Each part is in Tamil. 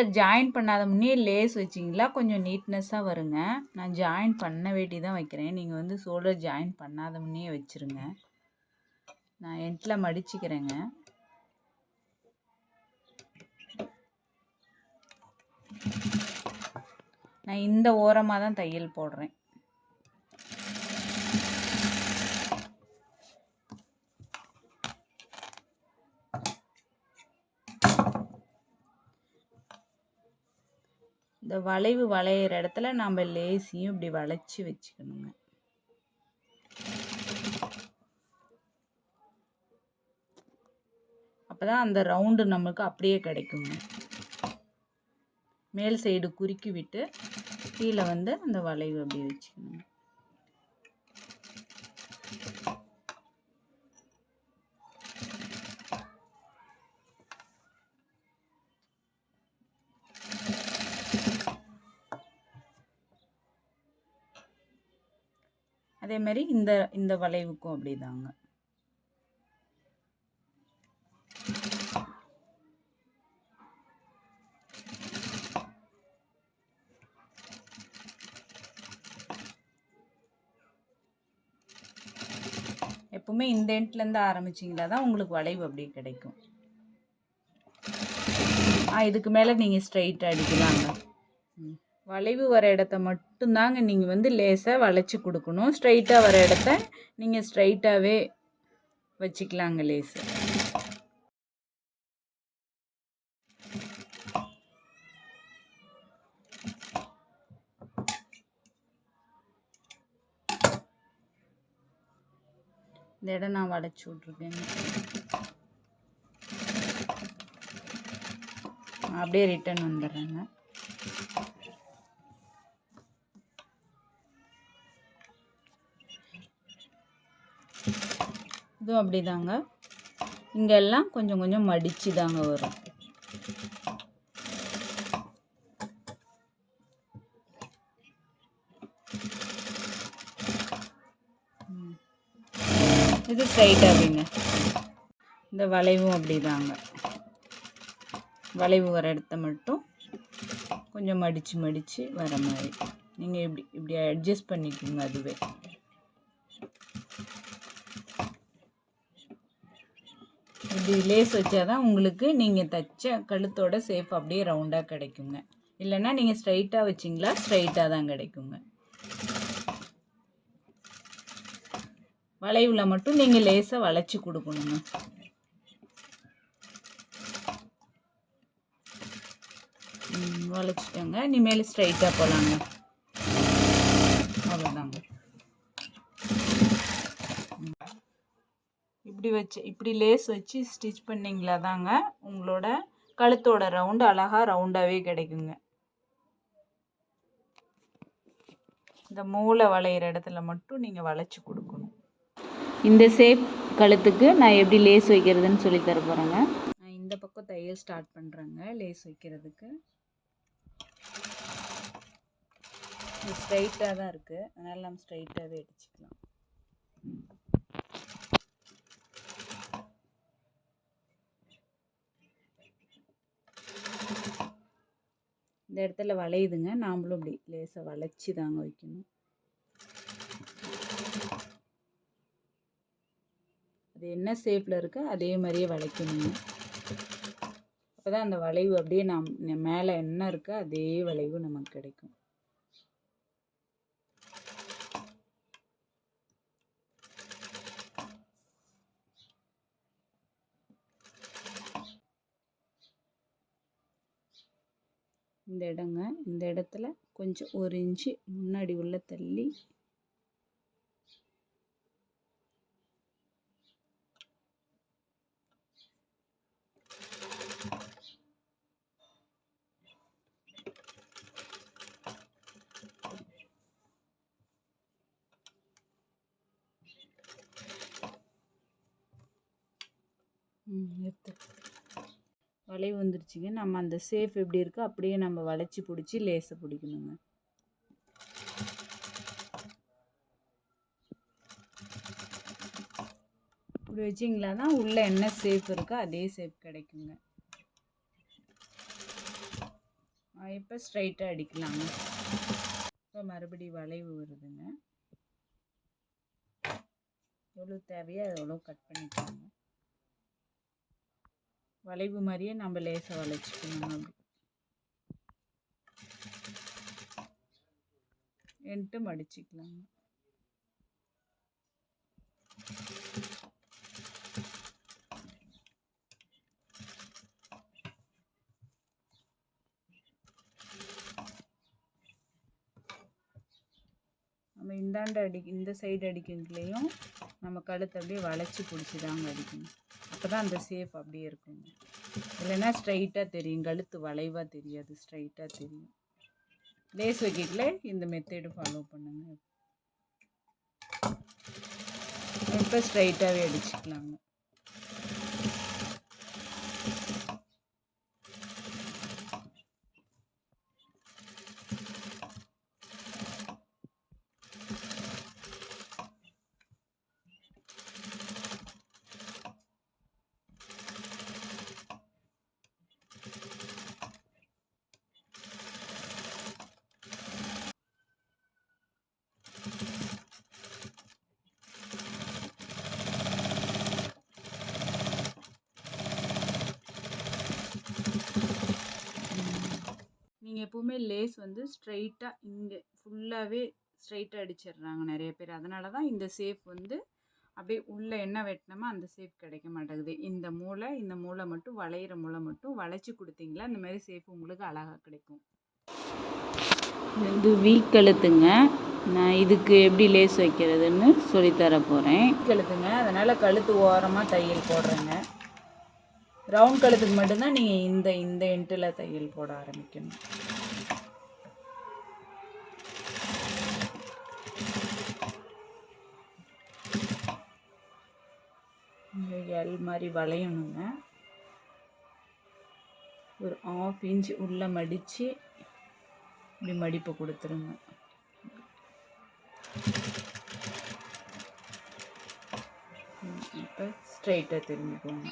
ஷோல்டர் ஜாயின் பண்ணாத முன்னே லேஸ் வச்சிங்களா? கொஞ்சம் நீட்னஸ்ஸாக வருங்க. நான் ஜாயின் பண்ண வேண்டி தான் வைக்கிறேன். நீங்கள் வந்து ஷோல்டர் ஜாயின் பண்ணாத முன்னே வச்சுருங்க. நான் எண்டில் மடிச்சுக்கிறேங்க. நான் இந்த ஓரமாக தான் தையல் போடுறேன். இந்த வளைவு வளையிற இடத்துல நம்ம லேசியும் இப்படி வளைச்சி வச்சுக்கணுங்க. அப்பதான் அந்த ரவுண்டு நமக்கு அப்படியே கிடைக்குங்க. மேல் சைடு குறுக்கி விட்டு கீழே வந்து அந்த வளைவு அப்படியே வச்சுக்கணும் அதே மாதிரி இந்த இந்த வளைவுக்கும் அப்படிதாங்க. எப்பவுமே இந்த எண்ட்லேருந்து ஆரம்பிச்சிங்களா தான் உங்களுக்கு வளைவு அப்படி கிடைக்கும். இதுக்கு மேலே நீங்கள் ஸ்ட்ரைட் அடிக்கலாங்க. வளைவு வர இடத்த மட்டும்தாங்க நீங்கள் வந்து லேசாக வளைச்சி கொடுக்கணும். ஸ்ட்ரைட்டாக வர இடத்த நீங்கள் ஸ்ட்ரைட்டாகவே வச்சுக்கலாங்க லேஸு இந்த இடம் நான் வளைச்சி விட்ருக்கேங்க அப்படியே ரிட்டர்ன் வந்துடுறேங்க. இதுவும் அப்படிதாங்க. இங்கெல்லாம் கொஞ்சம் கொஞ்சம் மடித்து தாங்க வரும் இது ஸ்ட்ரைட் அப்படிங்க இந்த வளைவும் அப்படிதாங்க. வளைவு வர இடத்த மட்டும் கொஞ்சம் மடித்து மடித்து வர மாதிரி. நீங்கள் இப்படி இப்படி அட்ஜஸ்ட் பண்ணிக்கோங்க அதுவே. இப்படி லேஸ் வச்சாதான் உங்களுக்கு நீங்கள் தைச்ச கழுத்தோட சேஃப் அப்படியே ரவுண்டாக கிடைக்குங்க. இல்லைன்னா நீங்கள் ஸ்ட்ரைட்டாக வச்சிங்களா ஸ்ட்ரைட்டாக தான் கிடைக்குங்க. வளைவில் மட்டும் நீங்கள் லேசாக வளைச்சி கொடுக்கணுங்க. வளைச்சிட்டோங்க. இனிமேல் ஸ்ட்ரைட்டாக போகலாங்க அவ்வளோதாங்க இப்படி வச்சு இப்படி லேஸ் வச்சு ஸ்டிச் பண்ணிங்களா தாங்க உங்களோட கழுத்தோட ரவுண்டு அழகாக ரவுண்டாகவே கிடைக்குங்க. இந்த மூளை வளையிற இடத்துல மட்டும் நீங்கள் வளைச்சி கொடுக்கணும். இந்த சேப் கழுத்துக்கு நான் எப்படி லேஸ் வைக்கிறதுன்னு சொல்லி தர போகிறேங்க நான் இந்த பக்கம் தையல் ஸ்டார்ட் பண்ணுறேங்க லேஸ் வைக்கிறதுக்கு. ஸ்ட்ரைட்டாக தான் இருக்குது அதனால் நம்ம ஸ்ட்ரைட்டாகவே அடிச்சுக்கலாம் இந்த இடத்துல வளையுதுங்க. நாம்ளும் அப்படி லேசாக வளைச்சி தாங்க வைக்கணும். அது என்ன ஷேப்பில் இருக்கோ அதே மாதிரியே வளைக்கணுங்க. அப்போ தான் அந்த வளைவு அப்படியே நாம் மேலே என்ன இருக்கோ அதே வளைவு நமக்கு கிடைக்கும். இந்த இடங்க. இந்த இடத்துல கொஞ்சம் ஒரு இன்ச்சு முன்னாடி உள்ள தள்ளி. எடுத்து வளைவு வந்துருச்சுங்க. நம்ம அந்த சேஃப் எப்படி இருக்கோ அப்படியே நம்ம வளைச்சி பிடிச்சி லேசை பிடிக்கணுங்க. இப்படி வச்சிங்களா தான் உள்ளே என்ன சேஃப் இருக்கோ அதே சேஃப் கிடைக்குங்க. இப்போ ஸ்ட்ரைட்டாக அடிக்கலாங்க. இப்போ மறுபடி வளைவு வருதுங்க. எவ்வளோ தேவையோ எவ்வளோ கட் பண்ணிக்கலாங்க. வளைவு மாதிரியே நம்ம லேசாக வளைச்சிக்கணும் அப்படி. என்ட்டு மடிச்சுக்கலாங்க நம்ம இந்தாண்ட அடி இந்த சைடு அடிக்கிறதுலேயும் நம்ம கழுத்தை அப்படியே வளைச்சி பிடிச்சி தாங்க அடிக்கணும். அப்போ தான் அந்த சேஃப் அப்படியே இருக்குங்க இல்லைன்னா ஸ்ட்ரைட்டாக தெரியும். கழுத்து வளைவாக தெரியாது. ஸ்ட்ரைட்டாக தெரியும். லேஸ் வைக்கல இந்த மெத்தேடு ஃபாலோ பண்ணுங்க. இப்போ ஸ்ட்ரைட்டாகவே அடிச்சுக்கலாங்க நீங்கள் எப்போவுமே லேஸ் வந்து ஸ்ட்ரைட்டாக இங்கே ஃபுல்லாகவே ஸ்ட்ரைட்டாக அடிச்சிடுறாங்க நிறைய பேர். அதனால தான் இந்த சேஃப் வந்து அப்படியே உள்ளே என்ன வெட்டினோமோ அந்த சேஃப் கிடைக்க மாட்டேங்குது. இந்த மூளை இந்த மூளை மட்டும் வளையிற மூளை மட்டும் வளைச்சி கொடுத்தீங்களா இந்த மாதிரி சேஃப் உங்களுக்கு அழகாக கிடைக்கும். இது வீக் கழுத்துங்க. நான் இதுக்கு எப்படி லேஸ் வைக்கிறதுன்னு சொல்லித்தர போகிறேன் கழுத்துங்க. அதனால் கழுத்து ஓரமாக தையல் போடுறேங்க. ரவுண்ட் கழுத்துக்கு மட்டும்தான் நீங்கள் இந்த இந்த எண்டில் தையல் போட ஆரம்பிக்கணும். எல் மாதிரி வளையணுங்க. ஒரு ஆஃப் இன்ச் உள்ளே மடித்து இப்படி மடிப்பு கொடுத்துருங்க. இப்போ ஸ்ட்ரைட்டாக திரும்பிக்கோங்க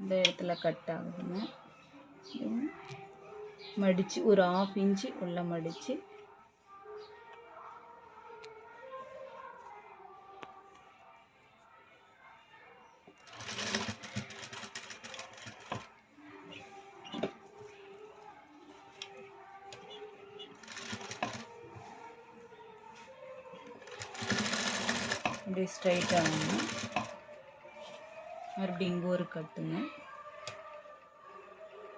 இந்த இடத்துல கட் ஆகுதுங்க. மடித்து ஒரு ஆஃப் இன்ச்சு உள்ளே மடித்து இப்படி ஸ்ட்ரைட்டாக மறுபடியும் இங்கே ஒரு கட்டுங்க.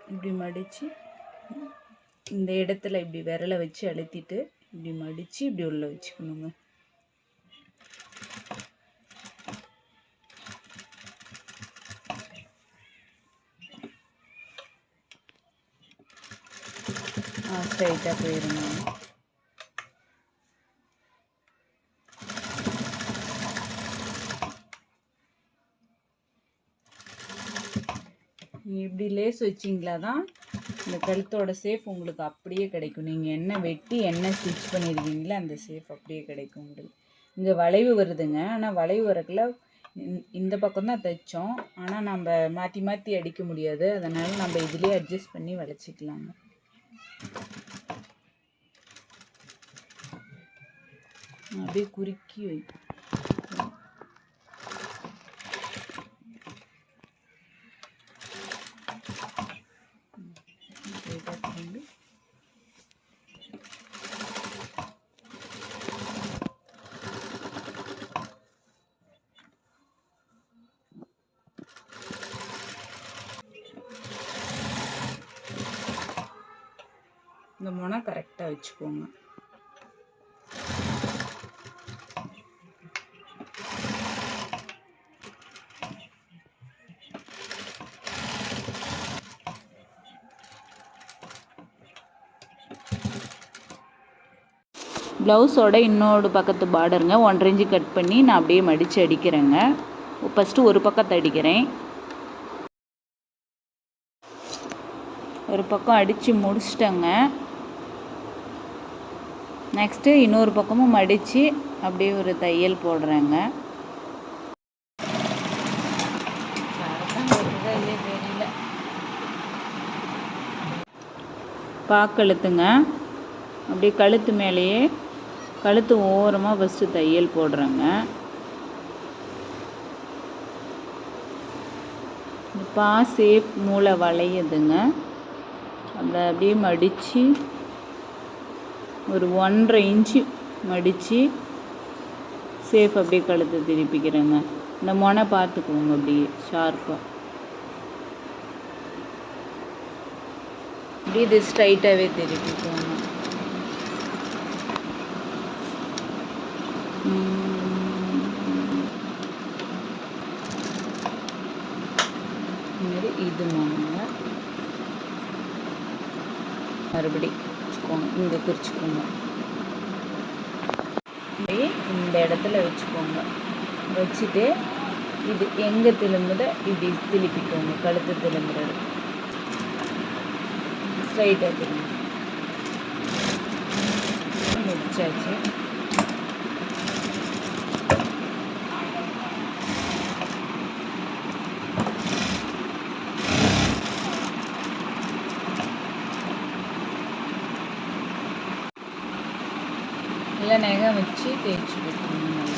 இப்படி மடித்து இந்த இடத்துல இப்படி விரலை வச்சு அழுத்திட்டு இப்படி மடித்து இப்படி உள்ளே வச்சுக்கணுங்க. ஆ ஸ்ட்ரைட்டாக போயிருங்க. நீங்கள் இப்படி லேஸ் வச்சிங்களா தான் இந்த கழுத்தோட சேஃப் உங்களுக்கு அப்படியே கிடைக்கும். நீங்கள் என்ன வெட்டி என்ன ஸ்டிச் பண்ணியிருக்கீங்களோ அந்த சேஃப் அப்படியே கிடைக்கும் உங்களுக்கு. இங்கே வளைவு வருதுங்க. ஆனால் வளைவு வரக்குள்ள இந்த- இந்த பக்கம் தான் தைச்சோம். ஆனால் நம்ம மாற்றி மாற்றி அடிக்க முடியாது. அதனால் நம்ம இதுலேயே அட்ஜஸ்ட் பண்ணி வளைச்சிக்கலாங்க அப்படியே குறுக்கி வை ஸ்ட்ரைட்டாக திரும்பி இந்த முனை கரெக்டாக வச்சுக்கோங்க. ப்ளவுஸோட இன்னொரு பக்கத்து பார்டருங்க ஒன்றரை இன்ச்சு கட் பண்ணி நான் அப்படியே மடித்து அடிக்கிறேங்க. ஃபஸ்ட்டு ஒரு பக்கத்தை அடிக்கிறேன். ஒரு பக்கம் அடித்து முடிச்சிட்டேங்க. நெக்ஸ்ட்டு இன்னொரு பக்கமும் மடித்து அப்படியே ஒரு தையல் போடுறேங்க. பாக்கழுத்துங்க. அப்படியே கழுத்து மேலேயே கழுத்து ஓரமாக ஃபஸ்ட்டு தையல் போடுறேங்க. பா சேப் மூளை வளையுதுங்க. அதை அப்படியே மடித்து ஒரு ஒன்றரை இன்ச்சு மடித்து சேஃப் அப்படியே கழுத்து திருப்பிக்கிறேங்க. இந்த முனை பார்த்துக்குவோங்க அப்படியே ஷார்ப்பாக அப்படியே இது ஸ்ட்ரைட்டாகவே திருப்பிக்குவோங்க இந்த மாதிரி இது மறுபடி. இங்கே குறிச்சிக்கோங்க இந்த இடத்துல வச்சுக்கோங்க. வச்சுட்டு இது எங்கே திரும்புத இப்படி திருப்பிக்கோங்க கழுத்து திரும்புறது. ஸ்ட்ரைட்டாக திரும்ப முடிச்சாச்சு. நல்லா நெகை வச்சு தேய்ச்சி கொடுக்கணும்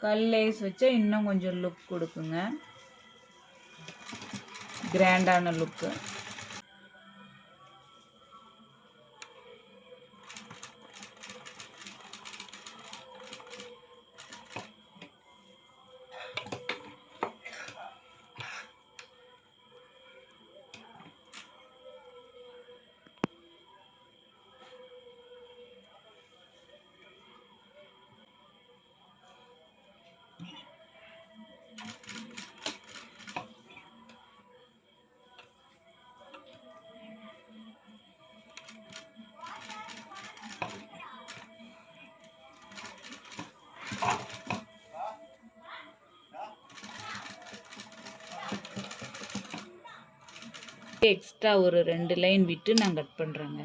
கல் லேஸ் வச்சா இன்னும் கொஞ்சம் லுக் கொடுக்குங்க கிராண்டான லுக்கு எக்ஸ்ட்ரா ஒரு ரெண்டு லைன் விட்டு நான் கட் பண்ணுறேங்க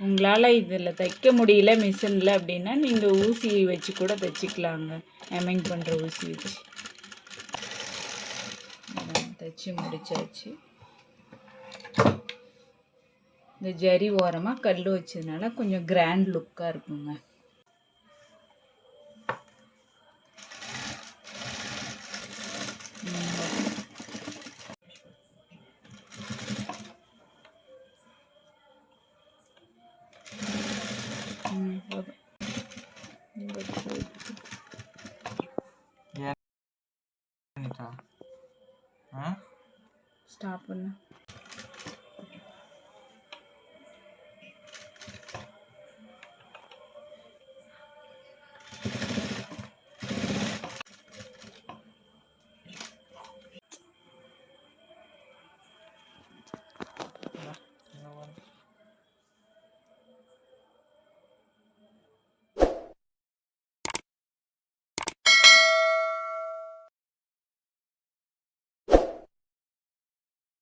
உங்களால் இதில் தைக்க முடியல மிஷினில் அப்படின்னா நீங்கள் ஊசி வச்சு கூட தைச்சிக்கலாங்க. ஹெம்மிங் பண்ணுற ஊசி வச்சு. தைச்சி முடிச்சாச்சு. இந்த ஜரி ஓரமாக கல் வச்சதுனால கொஞ்சம் கிராண்ட் லுக்காக இருக்குங்க. ஸ்டாப் பண்ணு.